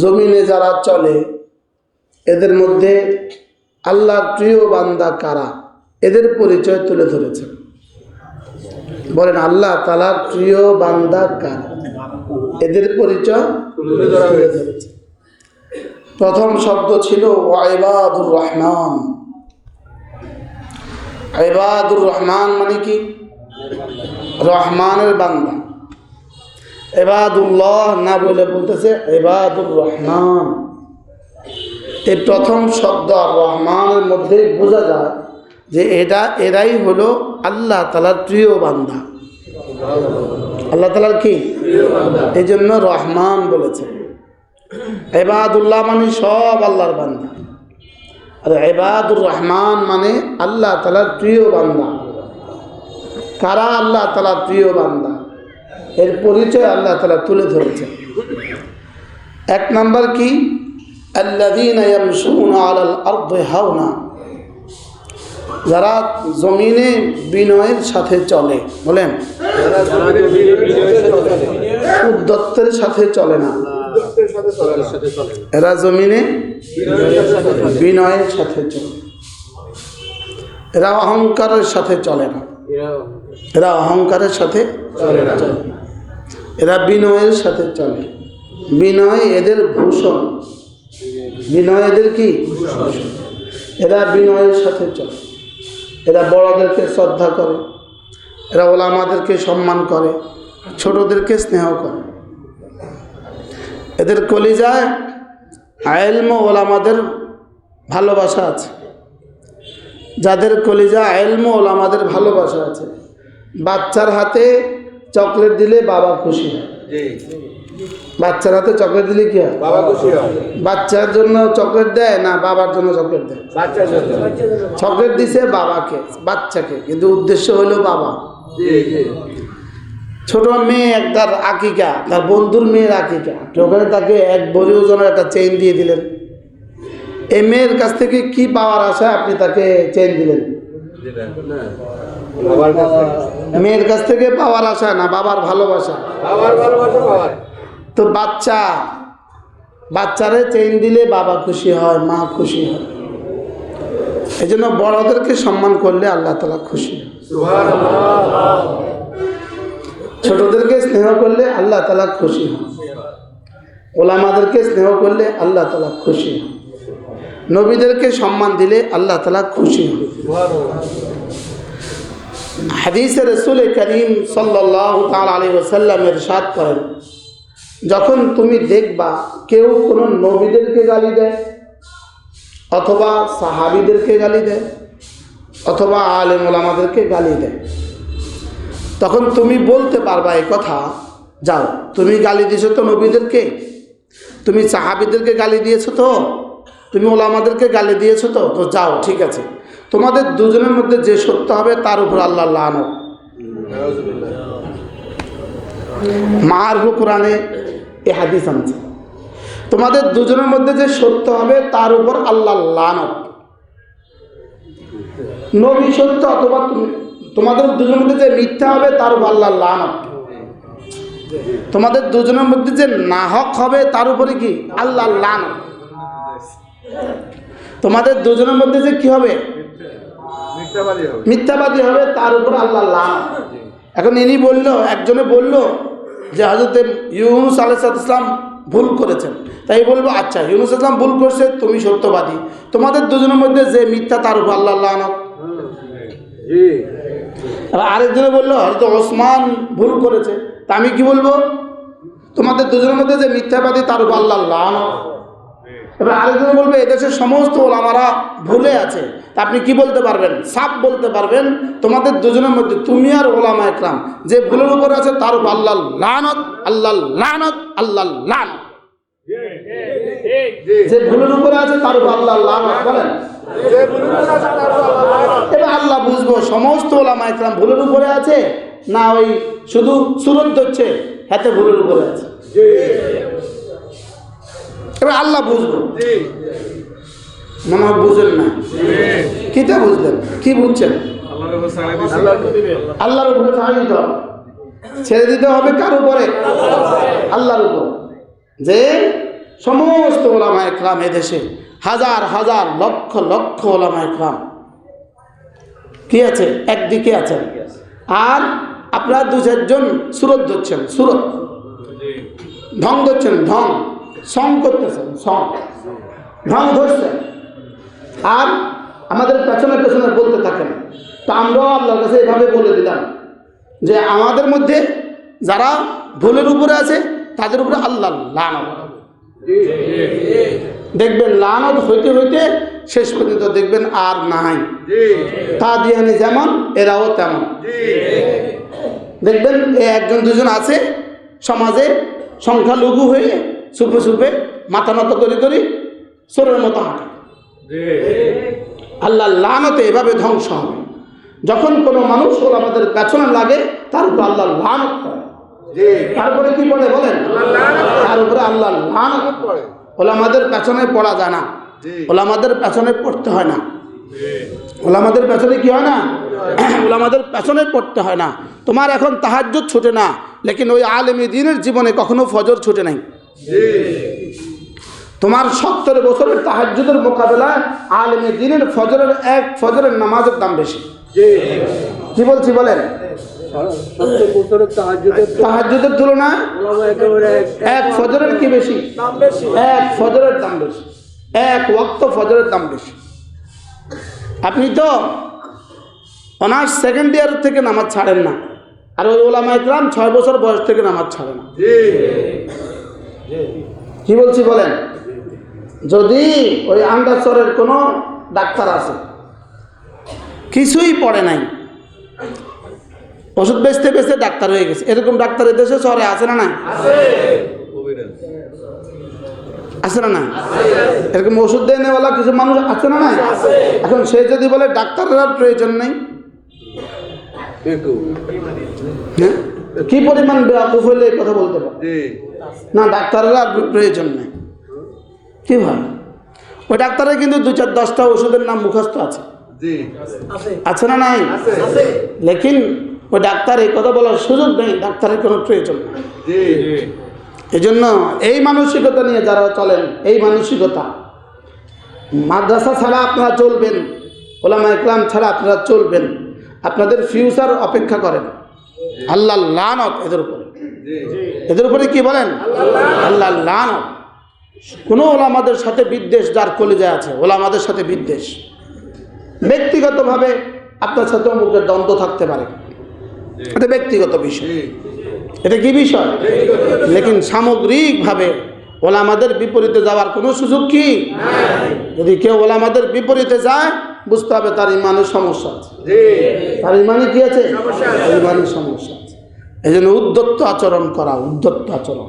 জমিনে যারা চলে, এদের মধ্যে আল্লাহর প্রিয় বান্দা কারা? এদের পরিচয় তুলে ধরেছেন। বলেন, আল্লাহ তালার প্রিয় বান্দা কারা? এদের পরিচয় তুলে ধরেছেন প্রথম শব্দ ছিল ওয়াইবাদুর রহমান। ইবাদুর রহমান মানে কি? রহমানের বান্দা। এবাদুল্লাহ না বলে বলতেছে এবাদুর রহমান এই প্রথম শব্দ রহমানের মধ্যে বোঝা যায় যে এটা, এরাই হলো আল্লাহ তালার প্রিয় বান্দা। আল্লাহ তালার কি? এই জন্য রহমান বলেছে। এবাদুল্লাহ মানে সব আল্লাহর বান্দা। আর এবাদুর রহমান মানে আল্লাহ তালার প্রিয় বান্দা। কারা আল্লাহ তালার প্রিয় বান্দা? এর পরিচয় আল্লাহ তালা তুলে ধরেছেন। এক নাম্বার কি? হাওনা। যারা জমিনে বিনয়ের সাথে চলে, বলেন। উদ্যত্তের সাথে চলে না। এরা জমিনে বিনয়ের সাথে চলে। এরা অহংকারের সাথে চলে না। এরা অহংকারের সাথে চলে না। এরা বিনয়ের সাথে চলে। বিনয় এদের ভূষণ। বিনয় এদের কি? এরা বিনয়ের সাথে চলে। এরা বড়দেরকে শ্রদ্ধা করে। এরা ওলামাদেরকে সম্মান করে। ছোটদেরকে স্নেহ করে। এদের কলিজায় আয়েলম ওলামাদের ভালোবাসা আছে। যাদের কলিজা আয়েলম ওলামাদের ভালোবাসা আছে। বাচ্চার হাতে চকলেট দিলে বাবা খুশি। হয় বাচ্চার হাতে চকলেট দিলে কি হয়? বাবা খুশি হয়। বাচ্চার জন্য চকলেট দেয় না বাবার জন্য চকলেট দেয়? চকলেট দিছে বাবাকে বাচ্চাকে কিন্তু উদ্দেশ্য হলো বাবা। ছোট মেয়ে একটার আকিকা তার বন্ধুর মেয়ের আকিকা ওখানে তাকে এক বড়ি ওজনের একটা চেইন দিয়ে দিলেন। এই মেয়ের কাছ থেকে কি পাওয়ার আশা আপনি তাকে চেইন দিলেন? মেয়ের কাছ থেকে পাওয়ার আশা না বাবার ভালোবাসা। বাবার ভালোবাসা বাবার তো বাচ্চা বাচ্চারে চেইন দিলে বাবা খুশি হয় মা খুশি হয়। এই জন্য বড়দেরকে সম্মান করলে আল্লাহ তালা খুশি। হয় ছোটদেরকে স্নেহ করলে আল্লাহ তালা খুশি হন ওলামাদেরকে স্নেহ করলে আল্লাহ তালা খুশি হন নবীদেরকে সম্মান দিলে আল্লাহ তালা খুশি হন। হাদিসে রসুল করিম সাল্লাহ আলী ওসাল্লামের সাদ করেন, যখন তুমি দেখবা কেউ কোনো নবীদেরকে গালি দেয় অথবা সাহাবিদেরকে গালি দেয় অথবা আলেম ওলামাদেরকে গালি দেয়, তখন তুমি বলতে পারবা কথা, যাও, তুমি গালি দিয়েছ তো নবীদেরকে, তুমি সাহাবিদেরকে গালি দিয়েছ তো? তুমি ওলামাদেরকে গালি দিয়েছ তো? তো যাও, ঠিক আছে। তোমাদের দুজনের মধ্যে যে সত্য হবে, তার উপর আল্লাহ লানো মারহু কোরআনে এ হাদিস আনছে। তোমাদের দুজনের মধ্যে যে সত্য হবে, তার উপর আল্লাহ লানত। নবী সত্য অথবা তোমাদের দুজনের মধ্যে যে মিথ্যা হবে, তার উপর আল্লাহ লানত। তোমাদের দুজনের মধ্যে যে নাহক হবে, তার উপরে কি? আল্লাহ লানত। তোমাদের দুজনের মধ্যে যে কি হবে? মিথ্যাবাদী হবে। তার উপর আল্লাহ এখন ইনি বলল একজনে বলল যে হজরত ইউনুস আলাহ ইসলাম ভুল করেছেন। তাই বলব আচ্ছা ইউনুস ইসলাম ভুল করছে তুমি সত্যবাদী। তোমাদের দুজনের মধ্যে যে মিথ্যা তার উপর আল্লাহ এবার আরেকজনে বলল হয়তো ওসমান ভুল করেছে। তা আমি কি বলব? তোমাদের দুজনের মধ্যে যে মিথ্যাবাদী তার উপর আল্লাহ লানত এবার আরেকজন বলবে এদেশের সমস্ত ওলামারা ভুলে আছে। তা আপনি কি বলতে পারবেন? সাপ বলতে পারবেন, তোমাদের দুজনের মধ্যে তুমি আর ওলামা একরাম। যে ভুলের উপর আছে তার উপর আল্লাহ লানত আল্লাহ লানত আল্লাহ লানত যে ভুলের উপরে আছে তার উপর আল্লাহ লানত, বলেন। এবার আল্লাহ বুঝব, সমস্ত ওলামা একরাম ভুলের উপরে আছে? না, ওই শুধু সুরত ধরছে হাতে ভুলের উপরে আছে। এবার আল্লাহ বুঝব মনে হয় বুঝেন না। কিটা বুঝলেন? কি বুঝছেন? আল্লাহর উপরে ছেড়ে দিতে হবে। ছেড়ে দিতে হবে কার উপরে? আল্লাহর উপর। যে সমস্ত ওলামা একরাম এদেশে হাজার হাজার, লক্ষ লক্ষ ওলামা একরাম। কি আছে? একদিকে আছেন। আর আপনারা দু চারজন সুরত ধরছেন, সুরত। ঢং ধরছেন, ঢং। সং করতেছেন, সং। ঢং ধরছেন। আর আমাদের পেছনে পেছনে বলতে থাকেন। তো আমরাও আল্লাহর কাছে এভাবে বলে দিলাম যে আমাদের মধ্যে যারা ভুলের উপরে আছে, তাদের উপরে আল্লাহ লানত দেখবেন লানত হইতে হইতে শেষ পর্যন্ত দেখবেন আর নাই। তা দিয়ানি যেমন, এরাও তেমন। দেখবেন একজন দুজন আছে সমাজে সংখ্যালঘু হয়ে সুপে সুপে মাথা নত করে করি সোরের মতো হাঁটে। আল্লাহ লানতে এভাবে ধ্বংস হবে। যখন কোনো মানুষ ওর আমাদের পেছনে লাগে তার উপর আল্লাহ জি। তারপরে কি পড়ে বলেন? তার উপরে আল্লাহ পড়ে ওলা আমাদের পেছনে পড়া যায় না। জি। ওলা আমাদের পেছনে পড়তে হয় না। ওলা আমাদের পেছনে কি হয় না? ওলা আমাদের পেছনে পড়তে হয় না। তোমার এখন তাহাজ্য ছুটে না লেকিন ওই আলেমী দিনের জীবনে কখনো ফজর ছুটে নাই। তোমার সত্তর বছরের তাহাজ্যদের মোকাবেলায় আলেমী দিনের ফজরের এক ফজরের নামাজের দাম বেশি। জি কি বলছি বলেন? বছরের তুলনায় এক- ফজরের কি বেশি? এক ফজরের দাম বেশি। এক ওয়াক্ত ফজরের দাম বেশি। আপনি তো অনার্স সেকেন্ড ইয়ার থেকে নামাজ ছাড়েন না। আর ওই ওলামা ইকরাম ছয় বছর বয়স থেকে নামাজ ছাড়ে না। জি। কি বলছি বলেন? যদি ওই আন্দাসরের কোনো ডাক্তার আছে কিছুই পড়ে নাই ওষুধ বেচতে বেচতে ডাক্তার হয়ে গেছে। এরকম ডাক্তার এদেশে শহরে আছে না না আছে না না এরকম ওষুধ দেয় নেওয়ালা কিছু মানুষ আছে না না এখন সে যদি বলে ডাক্তারের আর প্রয়োজন নেই? হ্যাঁ? কি পরিমাণ বেয়াকুফ হইলে এই কথা বলতে পারে? না ডাক্তারের আর প্রয়োজন নেই। কি ভাই ওই ডাক্তারের কিন্তু দু চার দশটা ওষুধের নাম মুখস্থ আছে। আছে। না নাই? লেকিন ওই ডাক্তার এই কথা বলার সুযোগ নেই ডাক্তারের কোনো প্রয়োজন নেই। এই জন্য এই মানসিকতা নিয়ে যারা চলেন এই মানসিকতা মাদ্রাসা ছাড়া আপনারা চলবেন ওলামা ইকলাম ছাড়া আপনারা চলবেন আপনাদের ফিউচার অপেক্ষা করেন। আল্লাহ লানত এদের উপরে। এদের উপরে কি বলেন? আল্লাহ লানত। কোনো ওলামাদের সাথে বিদ্বেষ যার কলেজায় আছে, ওলামাদের সাথে বিদ্বেষ। ব্যক্তিগতভাবে আপনার সাথে অমুকের দ্বন্দ্ব থাকতে পারে। এটা ব্যক্তিগত বিষয়। এটা কি বিষয়? লেকিন সামগ্রিকভাবে ওলামাদের বিপরীতে যাওয়ার কোনো সুযোগ কি? যদি কেউ ওলামাদের বিপরীতে যায় বুঝতে হবে তার ইমানের সমস্যা আছে। তার ইমানে কি আছে? ইমানের সমস্যা আছে। এই জন্য উদ্যত্ত আচরণ করা উদ্যত্ত আচরণ।